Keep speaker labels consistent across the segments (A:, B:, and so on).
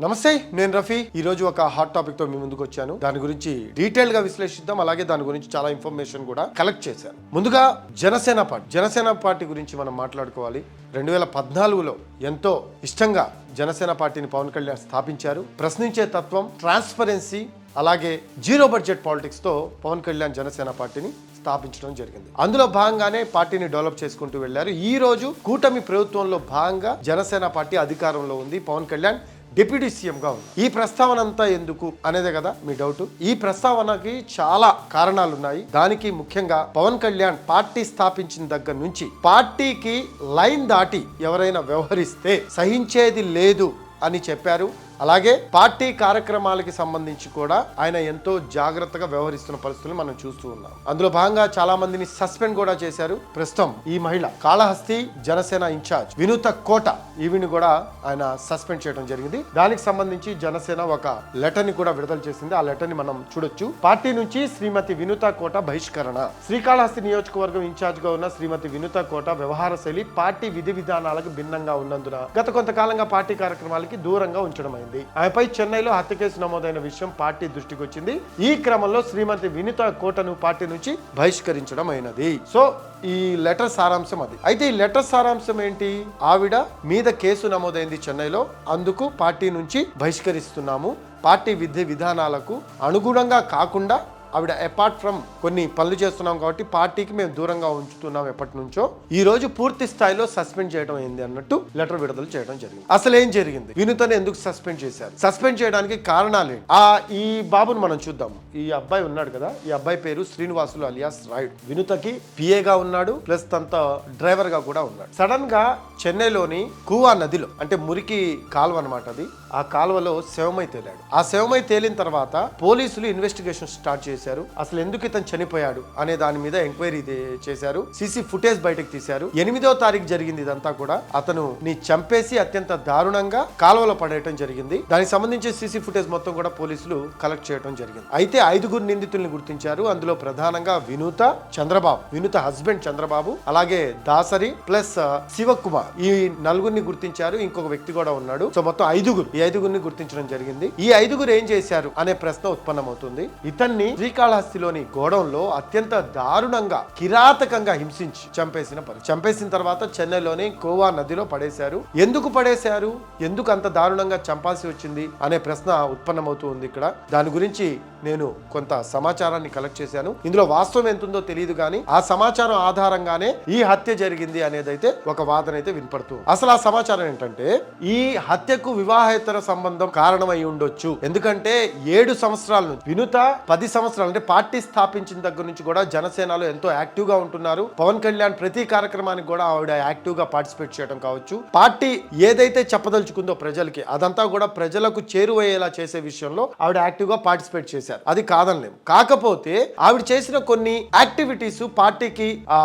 A: నమస్తే నేను రఫీ. ఈ రోజు ఒక హాట్ టాపిక్తో మీ ముందుకు వచ్చాను. దాని గురించి డీటెయిల్గా విశ్లేషిద్దాం. అలాగే దాని గురించి చాలా ఇన్ఫర్మేషన్ కూడా కలెక్ట్ చేశాను. ముందుగా జనసేన పార్టీ. జనసేన పార్టీ గురించి మనం మాట్లాడుకోవాలి. రెండు వేల పద్నాలుగులో ఎంతో ఇష్టంగా జనసేన పార్టీని పవన్ కళ్యాణ్ స్థాపించారు. ప్రశ్నించే తత్వం ట్రాన్స్పరెన్సీ అలాగే జీరో బడ్జెట్ పాలిటిక్స్తో పవన్ కళ్యాణ్ జనసేన పార్టీని స్థాపించడం జరిగింది. అందులో భాగంగానే పార్టీని డెవలప్ చేసుకుంటూ వెళ్ళారు ఈ రోజు కూటమి ప్రభుత్వంలో భాగంగా జనసేన పార్టీ అధికారంలో ఉంది. పవన్ కళ్యాణ్ డిప్యూటీ సీఎంగా ఉంది. ఈ ప్రస్తావన అంతా ఎందుకు అనేదే కదా మీ డౌట్. ఈ ప్రస్తావనకి చాలా కారణాలు ఉన్నాయి దానికి ముఖ్యంగా పవన్ కళ్యాణ్ పార్టీ స్థాపించిన దగ్గర నుంచి పార్టీకి లైన్ దాటి ఎవరైనా వ్యవహరిస్తే సహించేది లేదు అని చెప్పారు. అలాగే పార్టీ కార్యక్రమాలకి సంబంధించి కూడా ఆయన ఎంతో జాగ్రత్తగా వ్యవహరిస్తున్న పరిస్థితులు మనం చూస్తూ ఉన్నాం. అందులో భాగంగా చాలా మందిని సస్పెండ్ కూడా చేశారు. ప్రస్తుతం ఈ మహిళ కాళహస్తి జనసేన ఇన్ఛార్జ్ వినూత కోట ఈవిని కూడా ఆయన సస్పెండ్ చేయడం జరిగింది. దానికి సంబంధించి జనసేన ఒక లెటర్ని కూడా విడుదల చేసింది. ఆ లెటర్ని మనం చూడొచ్చు. పార్టీ నుంచి శ్రీమతి వినూత కోట బహిష్కరణ. శ్రీకాళహస్తి నియోజకవర్గం ఇన్ఛార్జ్గా ఉన్న శ్రీమతి వినూత కోట వ్యవహార శైలి పార్టీ విధి విధానాలకు భిన్నంగా ఉన్నందున గత కొంతకాలంగా పార్టీ కార్యక్రమాలకి దూరంగా ఉంచడం అయింది ఆమెపై చెన్నైలో హత్య కేసు నమోదైన విషయం పార్టీ దృష్టికి వచ్చింది. ఈ క్రమంలో శ్రీమతి వినిత కోటను పార్టీ నుంచి బహిష్కరించడం అయినది. సో ఈ లెటర్ సారాంశం అది. అయితే ఈ లెటర్ సారాంశం ఏంటి? ఆవిడ మీద కేసు నమోదైంది చెన్నైలో. అందుకు పార్టీ నుంచి బహిష్కరిస్తున్నాము. పార్టీ విధి విధానాలకు అనుగుణంగా కాకుండా ఆవిడ అపార్ట్ ఫ్రమ్ కొన్ని పనులు చేస్తున్నాం కాబట్టి పార్టీకి మేము దూరంగా ఉంచుతున్నాం ఎప్పటి నుంచో ఈ రోజు పూర్తి స్థాయిలో సస్పెండ్ చేయడం అయింది అన్నట్టు లెటర్ విడుదల చేయడం జరిగింది. అసలు ఏం జరిగింది? వినుతను ఎందుకు సస్పెండ్ చేశారు? సస్పెండ్ చేయడానికి కారణాలు ఆ ఈ బాబును మనం చూద్దాం. ఈ అబ్బాయి ఉన్నాడు కదా ఈ అబ్బాయి పేరు శ్రీనివాసులు అలియాస్ రాయుడు. వినుతకి పిఏగా ఉన్నాడు ప్లస్ తనతో డ్రైవర్గా కూడా ఉన్నాడు. సడన్గా చెన్నైలోని కూవా నదిలో అంటే మురికి కాలువ అనమాట అది ఆ కాలువలో శవమై తేలాడు. ఆ శవమై తేలిన తర్వాత పోలీసులు ఇన్వెస్టిగేషన్ స్టార్ట్ చేశారు. అసలు ఎందుకు ఇతను చనిపోయాడు అనే దాని మీద ఎంక్వైరీ చేశారు. సీసీ ఫుటేజ్ బయటకు తీశారు. ఎనిమిదో తారీఖు జరిగింది ఇదంతా కూడా. అతను నీ చంపేసి అత్యంత దారుణంగా కాలువలో పడేయటం జరిగింది. దానికి సంబంధించి సీసీ ఫుటేజ్ మొత్తం కూడా పోలీసులు కలెక్ట్ చేయడం జరిగింది. అయితే ఐదుగురు నిందితుల్ని గుర్తించారు. అందులో ప్రధానంగా వినూత చంద్రబాబు వినూత హస్బెండ్ చంద్రబాబు అలాగే దాసరి ప్లస్ uh, శివకుమార్. ఈ నలుగురిని గుర్తించారు. ఇంకొక వ్యక్తి కూడా ఉన్నాడు. సో మొత్తం ఐదుగురు. ఈ ఐదుగురిని గుర్తించడం జరిగింది. ఈ ఐదుగురు ఏం చేశారు అనే ప్రశ్న ఉత్పన్నమవుతుంది. ఇతన్ని శ్రీకాళహస్తిలోని గోడంలో అత్యంత దారుణంగా కిరాతకంగా హింసించి చంపేసిన పరి చంపేసిన తర్వాత చెన్నైలోని గోవా నదిలో పడేశారు. ఎందుకు పడేశారు? ఎందుకు అంత దారుణంగా చంపాల్సి వచ్చింది? అనే ప్రశ్న ఉత్పన్నమవుతూ ఉంది ఇక్కడ. దాని గురించి నేను కొంత సమాచారాన్ని కలెక్ట్ చేశాను. ఇందులో వాస్తవం ఎంత ఉందో తెలియదు కానీ ఆ సమాచారం ఆధారంగానే ఈ హత్య జరిగింది అనేది అయితే ఒక వాదన అయితే వినపడుతుంది అసలు ఆ సమాచారం ఏంటంటే ఈ హత్యకు వివాహేతర సంబంధం కారణమై ఉండొచ్చు. ఎందుకంటే ఏడు సంవత్సరాల నుంచి వినుత పది సంవత్సరాలు అంటే పార్టీ స్థాపించిన దగ్గర నుంచి కూడా జనసేనలో ఎంతో యాక్టివ్గా ఉంటున్నారు. పవన్ కళ్యాణ్ ప్రతి కార్యక్రమానికి కూడా ఆవిడ యాక్టివ్గా పార్టిసిపేట్ చేయడం కావచ్చు. పార్టీ ఏదైతే చెప్పదలుచుకుందో ప్రజలకి అదంతా కూడా ప్రజలకు చేరువయ్యేలా చేసే విషయంలో ఆవిడ యాక్టివ్గా పార్టిసిపేట్ చేశారు. అది కాదనలేము. కాకపోతే ఆవిడ చేసిన కొన్ని యాక్టివిటీస్ పార్టీకి ఆ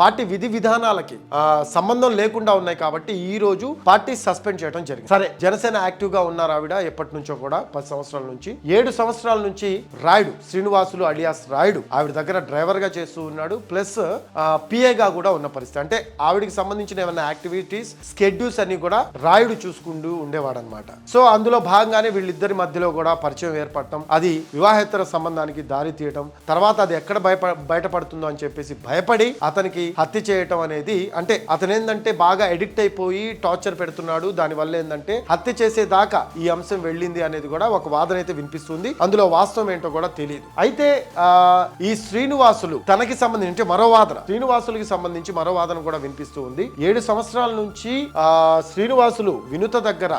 A: పార్టీ విధి విధానాలకి సంబంధం లేకుండా ఉన్నాయి కాబట్టి ఈ రోజు పార్టీ సస్పెండ్ చేయడం జరిగింది. సరే. జనసేన యాక్టివ్గా ఉన్నారు ఆవిడ ఎప్పటి నుంచో కూడా పది సంవత్సరాల నుంచి. ఏడు సంవత్సరాల నుంచి రాయుడు శ్రీనివాసులు అలియాస్ రాయుడు ఆవిడ దగ్గర డ్రైవర్గా చేస్తూ ఉన్నాడు. ప్లస్ పిఏగా కూడా ఉన్న పరిస్థితి. అంటే ఆవిడకి సంబంధించిన ఏమైనా యాక్టివిటీస్ స్కెడ్యూల్స్ అన్ని కూడా రాయుడు చూసుకుంటూ ఉండేవాడు అనమాట సో అందులో భాగంగానే వీళ్ళిద్దరి మధ్యలో కూడా పరిచయం ఏర్పడటం అది వివాహేతర సంబంధానికి దారి తీయటం తర్వాత అది ఎక్కడ భయప బయటపడుతుందో అని చెప్పేసి భయపడి అతనికి హత్య చేయటం అనేది అంటే అతను ఏంటంటే బాగా ఎడిక్ట్ అయిపోయి టార్చర్ పెడుతున్నాడు. దాని వల్ల ఏంటంటే హత్య చేసే దాకా ఈ అంశం వెళ్ళింది అనేది కూడా ఒక వాదన అయితే వినిపిస్తుంది. అందులో వాస్తవం ఏంటో కూడా తెలియదు. అయితే ఈ శ్రీనివాసులు తనకి సంబంధించి మరో వాదన. శ్రీనివాసులకి సంబంధించి మరో వాదన కూడా వినిపిస్తూ ఉంది. ఏడు సంవత్సరాల నుంచి ఆ శ్రీనివాసులు వినుత దగ్గర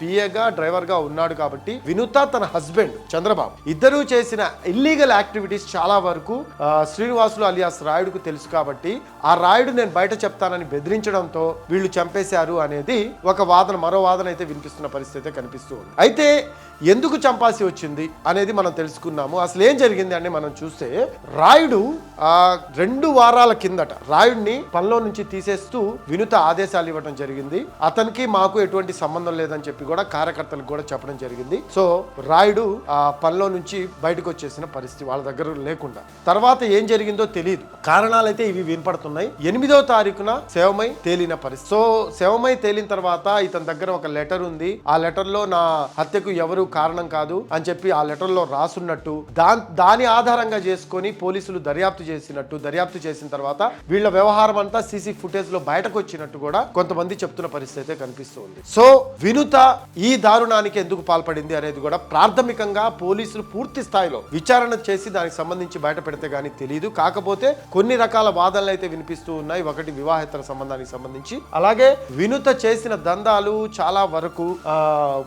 A: పిఏగా డ్రైవర్గా ఉన్నాడు కాబట్టి వినుత తన హస్బెండ్ చంద్రబాబు. ఇద్దరూ చేసిన ఇల్లీగల్ యాక్టివిటీస్ చాలా వరకు శ్రీనివాసులు అలియాస్ రాయుడుకు తెలుసు కాబట్టి ఆ రాయుడు నేను బయట చెప్తానని బెదిరించడంతో వీళ్ళు చంపేశారు అనేది ఒక వాదన మరో వాదన అయితే వినిపిస్తున్న పరిస్థితి అయితే కనిపిస్తూ ఉంది అయితే ఎందుకు చంపాల్సి వచ్చింది అనేది మనం తెలుసుకున్నాము. అసలు ఏం జరిగింది అని మనం చూస్తే రాయుడు ఆ రెండు వారాల కిందట రాయుడిని పనిలో నుంచి తీసేస్తూ వినుత ఆదేశాలు ఇవ్వడం జరిగింది. అతనికి మాకు ఎటువంటి సంబంధం లేదని చెప్పి కూడా కార్యకర్తలకు కూడా చెప్పడం జరిగింది. సో రాయుడు ఆ పనిలో నుంచి బయటకు వచ్చేసిన పరిస్థితి వాళ్ళ దగ్గర లేకుండా. తర్వాత ఏం జరిగిందో తెలియదు కారణాలైతే ఇవి వినపడుతున్నాయి. ఎనిమిదో తారీఖున శవమై తేలిన పరిస్థితి. సో శవమై తేలిన తర్వాత ఇతని దగ్గర ఒక లెటర్ ఉంది. ఆ ఆ లెటర్లో నా హత్యకు ఎవరు కారణం కాదు అని చెప్పి ఆ లెటర్లో రాసున్నట్టు దా దాని ఆధారంగా చేసుకొని పోలీసులు దర్యాప్తు చేసినట్టు దర్యాప్తు చేసిన తర్వాత వీళ్ళ వ్యవహారం అంతా సీసీ ఫుటేజ్లో బయటకు వచ్చినట్టు కూడా కొంతమంది చెప్తున్న పరిస్థితి అయితే కనిపిస్తుంది. సో వినుత ఈ దారుణానికి ఎందుకు పాల్పడింది అనేది కూడా ప్రాథమికంగా పోలీసులు పూర్తి స్థాయిలో విచారణ చేసి దానికి సంబంధించి బయట పెడితే గానీ తెలియదు కాకపోతే కొన్ని రకాల వాదనలు అయితే వినిపిస్తూ ఉన్నాయి. ఒకటి వివాహేతర సంబంధానికి సంబంధించి. అలాగే వినుత చేసిన దందాలు చాలా వరకు ఆ,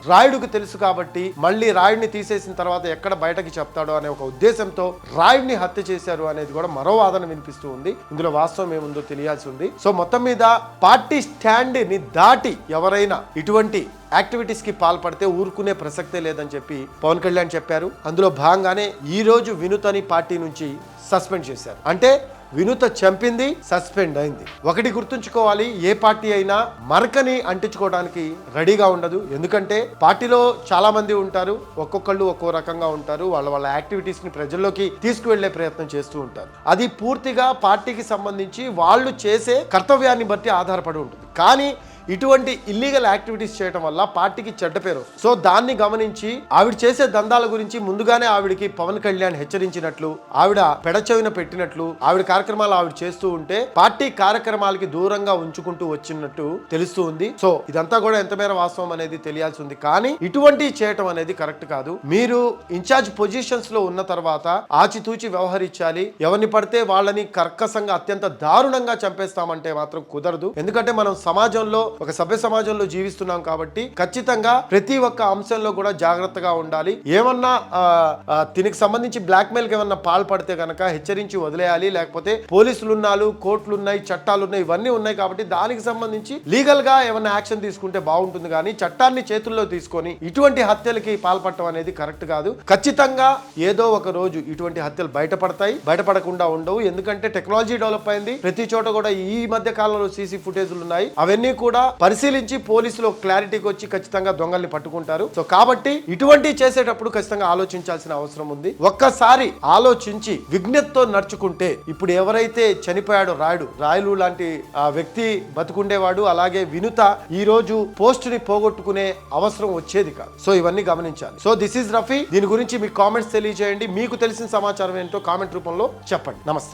A: రాయుడికి తెలుసు కాబట్టి మళ్ళీ రాయుడిని తీసేసిన తర్వాత ఎక్కడ బయటకి చెప్తాడో అనే ఒక ఉద్దేశంతో రాయుడిని హత్య చేశారు అనేది కూడా మరో వాదన వినిపిస్తూ ఉంది. ఇందులో వాస్తవం ఏముందో తెలియాల్సి ఉంది. సో మొత్తం మీద పార్టీ స్టాండ్ని దాటి ఎవరైనా ఇటువంటి యాక్టివిటీస్కి పాల్పడితే ఊరుకునే ప్రసక్తే లేదని చెప్పి పవన్ కళ్యాణ్ చెప్పారు. అందులో భాగంగానే ఈ రోజు వినుతని పార్టీ నుంచి సస్పెండ్ చేశారు. అంటే వినుత చంపింది సస్పెండ్ అయింది. ఒకటి గుర్తుంచుకోవాలి ఏ పార్టీ అయినా మరకని అంటించుకోవడానికి రెడీగా ఉండదు. ఎందుకంటే పార్టీలో చాలా మంది ఉంటారు ఒక్కొక్కళ్ళు ఒక్కో రకంగా ఉంటారు వాళ్ళ వాళ్ళ యాక్టివిటీస్ని ప్రజల్లోకి తీసుకువెళ్ళే ప్రయత్నం చేస్తూ ఉంటారు. అది పూర్తిగా పార్టీకి సంబంధించి వాళ్ళు చేసే కర్తవ్యాన్ని బట్టి ఆధారపడి ఉంటుంది. కానీ ఇటువంటి ఇల్లీగల్ యాక్టివిటీస్ చేయడం వల్ల పార్టీకి చెడ్డ పేరు. సో దాన్ని గమనించి ఆవిడ చేసే దందాల గురించి ముందుగానే ఆవిడకి పవన్ కళ్యాణ్ హెచ్చరించినట్లు ఆవిడ పెడచెవిన పెట్టినట్లు ఆవిడ కార్యక్రమాలు ఆవిడ చేస్తూ ఉంటే పార్టీ కార్యక్రమాలకి దూరంగా ఉంచుకుంటూ వచ్చినట్టు తెలుస్తూ ఉంది. సో ఇదంతా కూడా ఎంత మేర వాస్తవం అనేది తెలియాల్సి ఉంది కానీ ఇటువంటి చేయటం అనేది కరెక్ట్ కాదు. మీరు ఇన్ఛార్జ్ పొజిషన్స్లో ఉన్న తర్వాత ఆచితూచి వ్యవహరించాలి. ఎవరిని పడితే వాళ్ళని కర్కసంగా అత్యంత దారుణంగా చంపేస్తామంటే మాత్రం కుదరదు. ఎందుకంటే మనం సమాజంలో ఒక సభ్య సమాజంలో జీవిస్తున్నాం కాబట్టి ఖచ్చితంగా ప్రతి ఒక్క అంశంలో కూడా జాగ్రత్తగా ఉండాలి. ఏమన్నా దీనికి సంబంధించి బ్లాక్ మెయిల్కి ఏమన్నా పాల్పడితే కనుక హెచ్చరించి వదిలేయాలి. లేకపోతే పోలీసులు ఉన్నారు కోర్టులు ఉన్నాయి చట్టాలు ఉన్నాయి ఇవన్నీ ఉన్నాయి కాబట్టి దానికి సంబంధించి లీగల్గా ఏమన్నా యాక్షన్ తీసుకుంటే బాగుంటుంది. కానీ చట్టాన్ని చేతుల్లో తీసుకొని ఇటువంటి హత్యలకి పాల్పడటం అనేది కరెక్ట్ కాదు. ఖచ్చితంగా ఏదో ఒక రోజు ఇటువంటి హత్యలు బయటపడతాయి. బయటపడకుండా ఉండవు. ఎందుకంటే టెక్నాలజీ డెవలప్ అయింది. ప్రతి చోట కూడా ఈ మధ్య కాలంలో సీసీ ఫుటేజ్లు ఉన్నాయి. అవన్నీ కూడా పరిశీలించి పోలీసులు క్లారిటీకి వచ్చి ఖచ్చితంగా దొంగల్ని పట్టుకుంటారు. సో కాబట్టి ఇటువంటి చేసేటప్పుడు ఖచ్చితంగా ఆలోచించాల్సిన అవసరం ఉంది. ఒక్కసారి ఆలోచించి విఘ్నతతో నడుచుకుంటే ఇప్పుడు ఎవరైతే చనిపోయాడో రాయుడు రాయులు లాంటి ఆ వ్యక్తి బతుకుండేవాడు అలాగే వినుత ఈ రోజు పోస్ట్ని పోగొట్టుకునే అవసరం వచ్చేది కాదు. సో ఇవన్నీ గమనించాలి. So this is Rafi. దీని గురించి మీ కామెంట్స్ తెలియజేయండి. మీకు తెలిసిన సమాచారం ఏంటో కామెంట్ రూపంలో చెప్పండి. నమస్తే.